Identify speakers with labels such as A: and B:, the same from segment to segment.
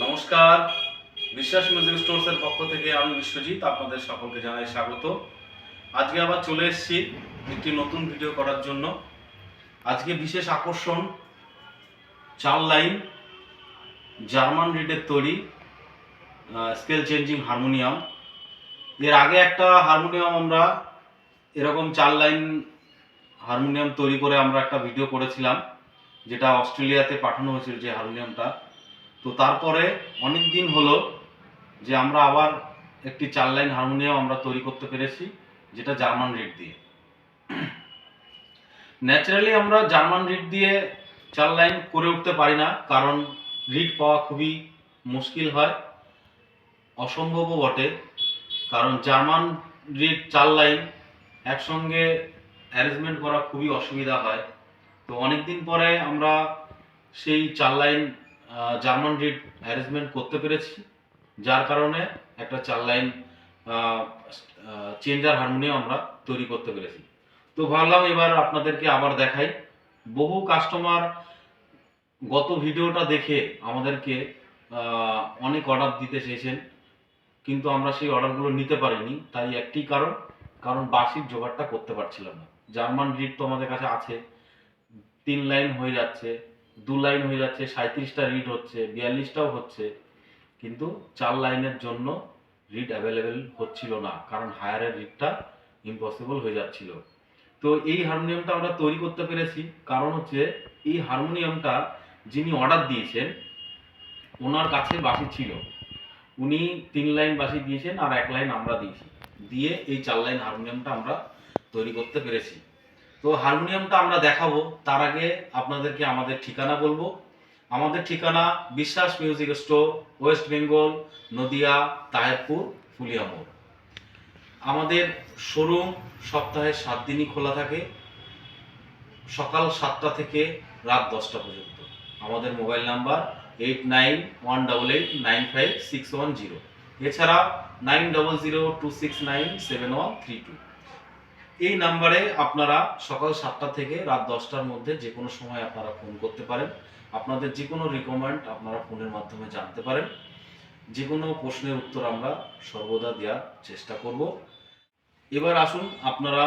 A: নমস্কার। বিশ্বাস মিউজিক স্টোরসের পক্ষ থেকে আমি বিশ্বজিৎ, আপনাদের সকলকে জানাই স্বাগত। আজকে আবার চলে এসেছি একটি নতুন ভিডিও করার জন্য। আজকে বিশেষ আকর্ষণ, চার লাইন, জার্মান রিডের তৈরি স্কেল চেঞ্জিং হারমোনিয়াম। এর আগে একটা হারমোনিয়াম আমরা, এরকম চার লাইন হারমোনিয়াম তৈরি করে আমরা একটা ভিডিও করেছিলাম, যেটা অস্ট্রেলিয়াতে পাঠানো হয়েছিল যে হারমোনিয়ামটা। তো তারপরে অনেক দিন হলো যে আমরা আবার একটি চার লাইন হারমোনিয়াম আমরা তৈরি করতে পেরেছি, যেটা জার্মান রিড দিয়ে। ন্যাচারালি আমরা জার্মান রিড দিয়ে চার লাইন করে উঠতে পারি না, কারণ রিড পাওয়া খুবই মুশকিল হয়। অসম্ভবও বটে, কারণ জার্মান রিড চার লাইন একসঙ্গে অ্যারেঞ্জমেন্ট করা খুবই অসুবিধা হয়। তো অনেক দিন পরে আমরা সেই চার লাইন জার্মান রিড অ্যারেঞ্জমেন্ট করতে পেরেছি। যার কারণে একটা চার লাইন চেঞ্জার হারমোনিয়াম আমরা তৈরি করতে পেরেছি। তো ভাবলাম এবার আপনাদেরকে আবার দেখাই। বহু কাস্টমার গত ভিডিওটা দেখে আমাদেরকে অনেক অর্ডার দিতে চেয়েছেন। কিন্তু আমরা সেই অর্ডারগুলো নিতে পারিনি। তাই একটি কারণ কারণ বার্ষিক জোগাড়টা করতে পারছিলাম না। জার্মান রিড তো আমাদের কাছে আছে। তিন লাইন হয়ে যাচ্ছে। দু লাইন হয়ে যাচ্ছে সাঁত্রিশটা রিড হচ্ছে, বিয়াল্লিশটাও হচ্ছে, কিন্তু চার লাইনের জন্য রিড অ্যাভেলেবেল হচ্ছিল না, কারণ হায়ারের রিডটা ইম্পসিবল হয়ে যাচ্ছিল। তো এই হারমোনিয়ামটা আমরা তৈরি করতে পেরেছি, কারণ হচ্ছে এই হারমোনিয়ামটা যিনি অর্ডার দিয়েছেন, ওনার কাছে বাসি ছিল। উনি তিন লাইন বাসি দিয়েছেন আর এক লাইন আমরা দিয়েছি। দিয়ে এই চার লাইন হারমোনিয়ামটা আমরা তৈরি করতে পেরেছি। তো হারমোনিয়ামটা আমরা দেখাবো। তার আগে আপনাদেরকে আমাদের ঠিকানা বলব। আমাদের ঠিকানা Biswas music store, West Bengal, Nadia, Taherpur Fuliamor আমাদের শোরুম সপ্তাহে সাত দিনই খোলা থাকে। সকাল সাতটা থেকে রাত দশটা পর্যন্ত। আমাদের mobile number eight nine one double eight nine five six one zero এছাড়া nine double zero two six nine seven one three two এই নাম্বারে আপনারা সকাল সাতটা থেকে রাত দশটার মধ্যে যে কোনো সময় আপনারা ফোন করতে পারেন। আপনাদের যে কোনো রিকমেন্ড আপনারা ফোনের মাধ্যমে জানতে পারেন। যে কোনো প্রশ্নের উত্তর আমরা সর্বদা দেওয়ার চেষ্টা করব। এবার আসুন আপনারা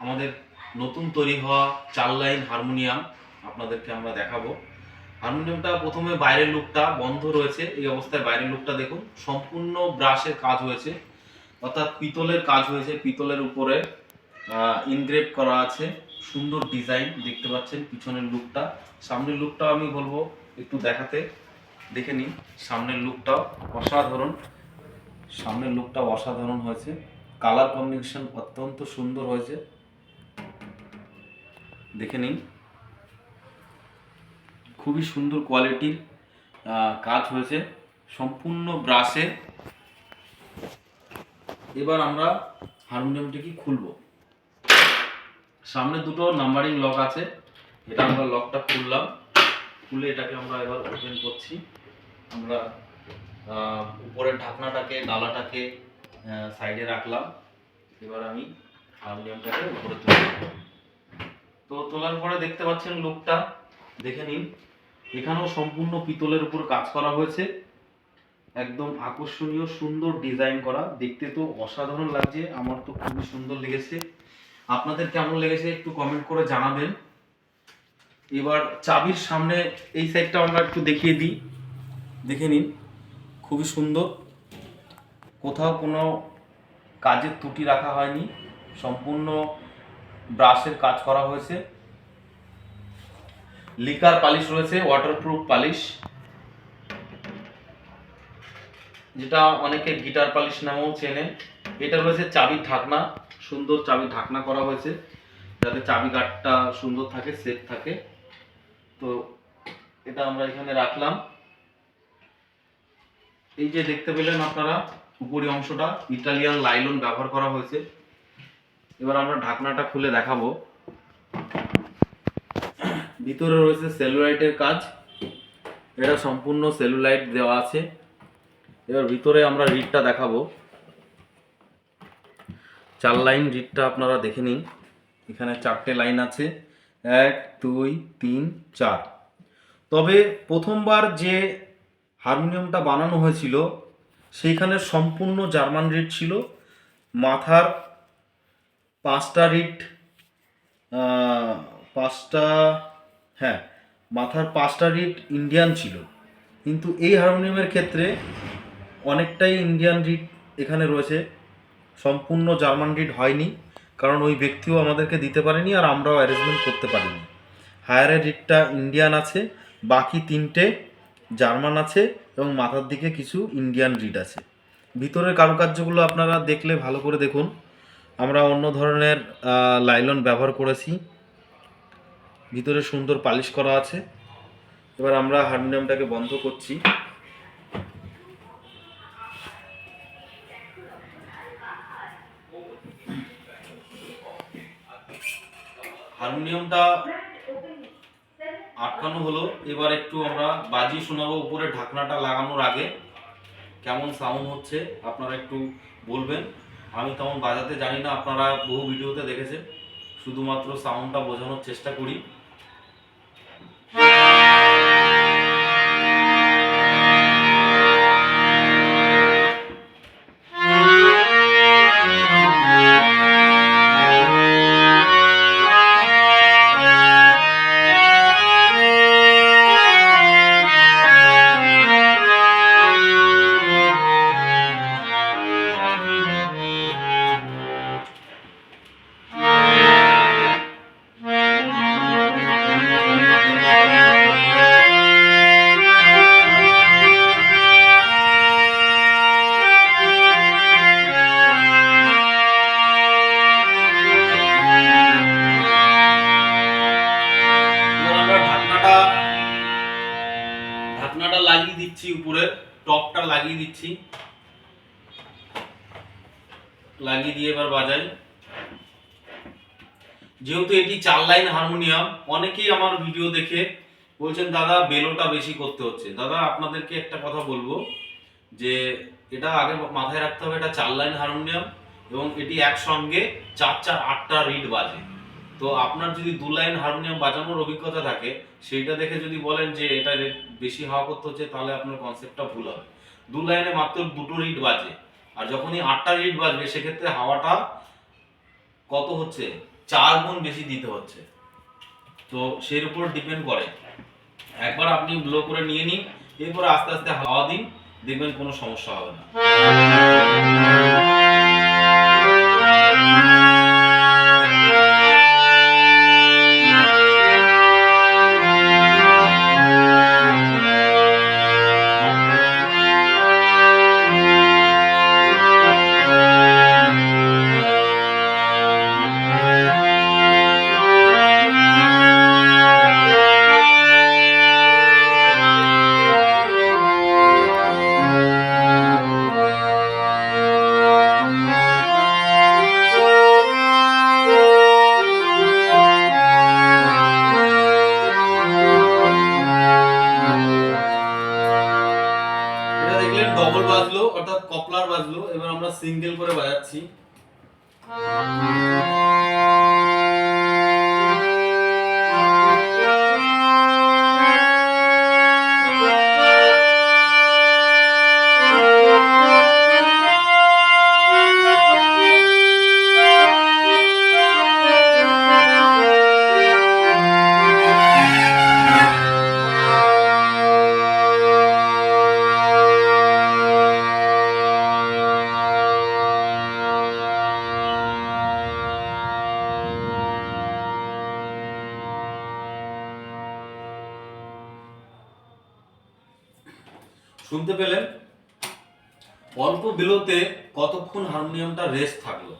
A: আমাদের নতুন তৈরি হওয়া চার লাইন হারমোনিয়াম আপনাদেরকে আমরা দেখাবো। হারমোনিয়ামটা প্রথমে বাইরের লুকটা বন্ধ রয়েছে। এই অবস্থায় বাইরের লুকটা দেখুন। সম্পূর্ণ ব্রাশের কাজ হয়েছে। অর্থাৎ পিতলের কাজ হয়েছে। পিতলের উপরে ইনগ্রেভ করা আছে। সুন্দর ডিজাইন দেখতে পাচ্ছেন পিছনের লুকটা সামনের লুকটাও আমি বলব একটু দেখাতে। দেখে নিন, সামনের লুকটাও অসাধারণ। সামনের লুকটাও অসাধারণ হয়েছে। কালার কম্বিনেশন অত্যন্ত সুন্দর হয়েছে। দেখে নিন। খুবই সুন্দর কোয়ালিটির কাজ হয়েছে। সম্পূর্ণ ব্রাশে এবার আমরা হারমোনিয়ামটিকে খুলবো? সামনে দুটো নাম্বারিং লক আছে। এটা আমরা লকটা খুললাম। খুলে এটাকে আমরা এবার ওপেন করছি। আমরা উপরের ঢাকনাটাকে ডালাটাকে সাইডে রাখলাম। এবার আমি হারমোনিয়ামটাকে উপরে তুলে তো তোলার পরে দেখতে পাচ্ছেন লুকটা দেখে নিন। এখানেও সম্পূর্ণ পিতলের উপর কাজ করা হয়েছে। একদম আকর্ষণীয়, সুন্দর ডিজাইন করা। দেখতে তো অসাধারণ লাগছে। আমার তো খুবই সুন্দর লেগেছে। আপনাদের কেমন লেগেছে একটু কমেন্ট করে জানাবেন। এবার চাবির সামনে এই সাইডটা আমরা একটু দেখিয়ে দিই। দেখে নিন, খুবই সুন্দর। কোথাও কোনো কাজের ত্রুটি রাখা হয়নি। সম্পূর্ণ ব্রাশের কাজ করা হয়েছে। লিকার পালিশ রয়েছে ওয়াটারপ্রুফ পালিশ। যেটা অনেকে গিটার পালিশ নামেও চেনে। এটা রয়েছে চাবির ঢাকনা। সুন্দর চাবি ঢাকনা করা হয়েছে, যাতে চাবি কাঠটা সুন্দর থাকে সেফ থাকে। তো এটা আমরা এখানে রাখলাম। এই যে দেখতে পেলেন আপনারা, উপরি অংশটা, ইটালিয়ান লাইলন ব্যবহার করা হয়েছে। এবার আমরা ঢাকনাটা খুলে দেখাবো। ভিতরে রয়েছে সেলুলাইটের কাজ। এটা সম্পূর্ণ সেলুলাইট দেওয়া আছে। এবার ভিতরে আমরা রিডটা দেখাবো। চার লাইন রিডটা আপনারা দেখে নিন। এখানে চারটে লাইন আছে। এক, দুই, তিন, চার। তবে প্রথমবার যে হারমোনিয়ামটা বানানো হয়েছিল, সেইখানে সম্পূর্ণ জার্মান রিড ছিল। মাথার পাঁচটা রিড পাঁচটা হ্যাঁ মাথার পাঁচটা রিড ইন্ডিয়ান ছিল। কিন্তু এই হারমোনিয়ামের ক্ষেত্রে অনেকটাই ইন্ডিয়ান রিড এখানে রয়েছে। সম্পূর্ণ জার্মান রিড হয়নি, কারণ ওই ব্যক্তিও আমাদেরকে দিতে পারেনি আর আমরাও অ্যারেঞ্জমেন্ট করতে পারিনি। হায়ারের রিডটা ইন্ডিয়ান আছে, বাকি তিনটে জার্মান আছে এবং মাথার দিকে কিছু ইন্ডিয়ান রিড আছে। ভিতরের কারুকার্যগুলো আপনারা দেখলে ভালো করে দেখুন। আমরা অন্য ধরনের লাইলন ব্যবহার করেছি। ভিতরে সুন্দর পালিশ করা আছে। এবার আমরা হারমোনিয়ামটাকে বন্ধ করছি। হারমোনিয়ামটা আটকানো হলো। এবার একটু আমরা বাজি শোনাবো উপরে ঢাকনাটা লাগানোর আগে। কেমন সাউন্ড হচ্ছে আপনারা একটু বলবেন। আমি তেমন বাজাতে জানি না, আপনারা বহু ভিডিওতে দেখেছেন। শুধুমাত্র সাউন্ডটা বোঝানোর চেষ্টা করি। লাগিয়ে দিয়ে এবার বাজাই। যেহেতু এটি চার লাইন হারমোনিয়াম, অনেকেই আমার ভিডিও দেখে বলছেন, দাদা, বেলোটা বেশি করতে হচ্ছে। দাদা, আপনাদেরকে একটা কথা বলব, যে এটা আগে মাথায় রাখতে হবে, এটা চার লাইন হারমোনিয়াম এবং এটি একসঙ্গে চার চার, আটটা রিড বাজে। তো আপনার যদি দু লাইন হারমোনিয়াম বাজানোর অভিজ্ঞতা থাকে, সেইটা দেখে যদি বলেন যে এটা বেশি হাওয়া করতে হচ্ছে, তাহলে আপনার কনসেপ্টটা ভুল হবে। দু লাইনে মাত্র দুটো রিড বাজে। আর যখনই আটটা রিড বাজবে, সেক্ষেত্রে হাওয়াটা কত হচ্ছে? চার গুণ বেশি দিতে হচ্ছে। তো সেই উপর ডিপেন্ড করে। একবার আপনি ব্লো করে নিয়ে নিন, এরপর আস্তে আস্তে হাওয়া দিন, দেখবেন কোনো সমস্যা হবে না। শুনতে পেলেন? অল্প বিলোতে কতক্ষণ হারমোনিয়ামটা রেস্ট থাকল?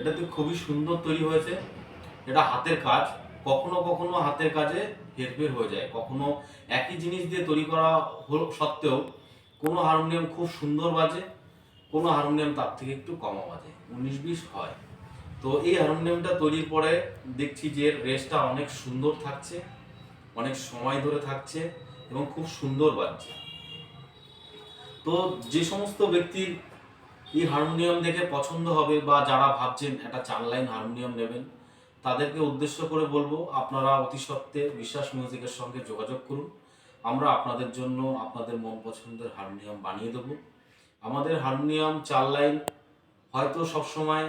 A: এটাতে খুবই সুন্দর তৈরি হয়েছে। এটা হাতের কাজ। কখনো কখনো হাতের কাজে হেরফের হয়ে যায়। কখনো একই জিনিস দিয়ে তৈরি করা হল- সত্ত্বেও কোনো হারমোনিয়াম খুব সুন্দর বাজে, কোনো হারমোনিয়াম তার থেকে একটু কমও বাজে। উনিশ বিশ হয়। তো এই হারমোনিয়ামটা তৈরির পরে দেখছি যে রেসটা অনেক সুন্দর থাকছে, অনেক সময় ধরে থাকছে এবং খুব সুন্দর বাজছে। তো যে সমস্ত ব্যক্তির এই হারমোনিয়াম দেখে পছন্দ হবে বা যারা ভাবছেন একটা চার লাইন হারমোনিয়াম নেবেন, তাদেরকে উদ্দেশ্য করে বলব, আপনারা অতি সত্ত্বে বিশ্বাস মিউজিকের সঙ্গে যোগাযোগ করুন। আমরা আপনাদের জন্য আপনাদের মন পছন্দের হারমোনিয়াম বানিয়ে দেবো। আমাদের হারমোনিয়াম চার লাইন হয়তো সবসময়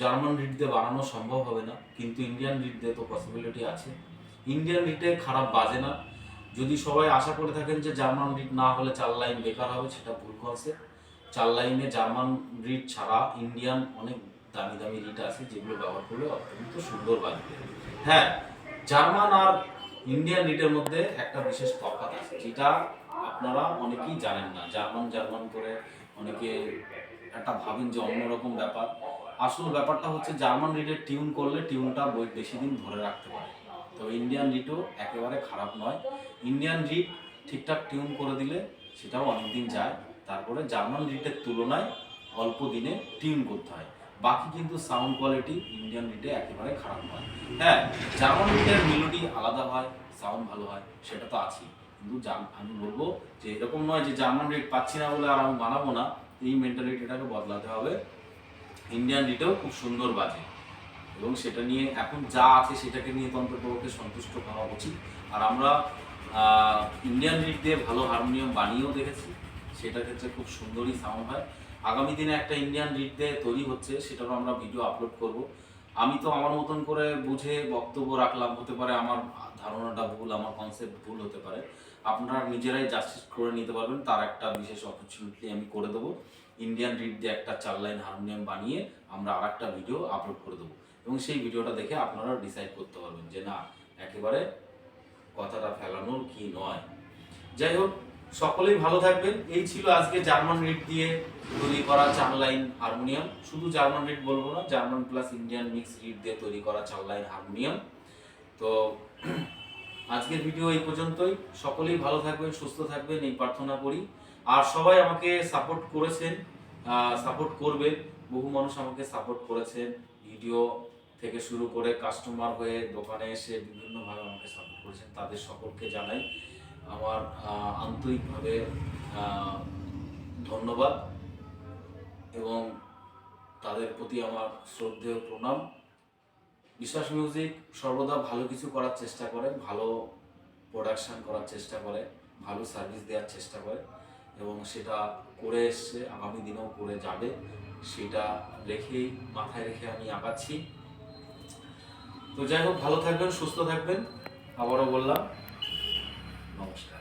A: জার্মান রিড দিয়ে বানানো সম্ভব হবে না, কিন্তু ইন্ডিয়ান রিড দিয়ে তো পসিবিলিটি আছে। ইন্ডিয়ান রিডে খারাপ বাজে না। যদি সবাই আশা করে থাকেন যে জার্মান রিড না হলে চার লাইন বেকার হবে, সেটা ভুল কনসেপ্ট চার লাইনে জার্মান রিড ছাড়া ইন্ডিয়ান অনেক দামি দামি রিড আছে যেগুলো ব্যবহার করলে অত্যন্ত সুন্দর বাজবে। হ্যাঁ জার্মান আর ইন্ডিয়ান রিডের মধ্যে একটা বিশেষ তফাৎ আছে, যেটা আপনারা অনেকেই জানেন না। জার্মান জার্মান করে অনেকে একটা ভাবেন যে অন্যরকম ব্যাপার। আসল ব্যাপারটা হচ্ছে জার্মান রিডের টিউন করলে টিউনটা বই বেশি দিন ধরে রাখতে পারে। তবে ইন্ডিয়ান রিডও একেবারে খারাপ নয়। ইন্ডিয়ান রিড ঠিকঠাক টিউন করে দিলে সেটাও অনেকদিন যায়। তারপরে জার্মান রিডের তুলনায় অল্প দিনে টিউন করতে হয়। বাকি কিন্তু সাউন্ড কোয়ালিটি ইন্ডিয়ান রিডে একেবারে খারাপ নয়। হ্যাঁ জার্মান রিডের মেলোডি আলাদা হয় সাউন্ড ভালো হয়, সেটা তো আছেই। কিন্তু আমি বলব যে এরকম নয় যে জার্মান রিড পাচ্ছি না বলে আর আমি বানাবো না। এই মেন্টালিটিটাকে বদলাতে হবে। ইন্ডিয়ান রিডেও খুব সুন্দর বাজে। এবং সেটা নিয়ে এখন যা আছে সেটাকে নিয়ে তন্ত্রপ্রভুকে সন্তুষ্ট হওয়া উচিত। আর আমরা ইন্ডিয়ান রিড দিয়ে ভালো হারমোনিয়াম বানিয়েও দেখেছি। সেটার ক্ষেত্রে খুব সুন্দরই সাউন্ড হয়। আগামী দিনে একটা ইন্ডিয়ান রিড দিয়ে তৈরি হচ্ছে, সেটারও আমরা ভিডিও আপলোড করব। আমি তো আমার মতন করে বুঝে বক্তব্য রাখলাম, হতে পারে আমার ধারণাটা ভুল, আমার কনসেপ্ট ভুল হতে পারে। আপনারা নিজেরাই জাস্টিস করে নিতে পারবেন, তার একটা বিশেষ অপরচুনিটি আমি করে দেবো। ইন্ডিয়ান রিড দিয়ে একটা চার লাইন হারমোনিয়াম বানিয়ে আমরা আর একটা ভিডিও আপলোড করে দেবো। এবং সেই ভিডিওটা দেখে আপনারা ডিসাইড করতে পারবেন যে না, একেবারে কথাটা ফেলানোর কি নয়। যাই হোক, সকলেই ভালো থাকবেন। এই ছিল আজকে জার্মান রিড দিয়ে তৈরি করা চার লাইন হারমোনিয়াম। শুধু জার্মান রিড বলব না, German plus Indian mix reed দিয়ে তৈরি করা চার লাইন হারমোনিয়াম। তো আজকের ভিডিও এই পর্যন্তই। সকলেই ভালো থাকবেন, সুস্থ থাকবেন, এই প্রার্থনা করি। আর সবাই আমাকে সাপোর্ট করেছেন সাপোর্ট করবে বহু মানুষ আমাকে সাপোর্ট করেছেন ভিডিও থেকে শুরু করে কাস্টমার হয়ে দোকানে এসে বিভিন্নভাবে আমাকে সাপোর্ট করেছেন, তাদের সকলকে জানাই আমার আন্তরিকভাবে ধন্যবাদ এবং তাদের প্রতি আমার শ্রদ্ধেয় প্রণাম। বিশ্বাস মিউজিক সর্বদা ভালো কিছু করার চেষ্টা করে, ভালো প্রোডাকশান করার চেষ্টা করে, ভালো সার্ভিস দেওয়ার চেষ্টা করে এবং সেটা করে এসছে আগামী দিনেও করে যাবে, সেটা রেখেই, মাথায় রেখে আমি আঁকাচ্ছি তো যাই হোক ভালো থাকবেন সুস্থ থাকবেন। আবারও বললাম নমস্কার।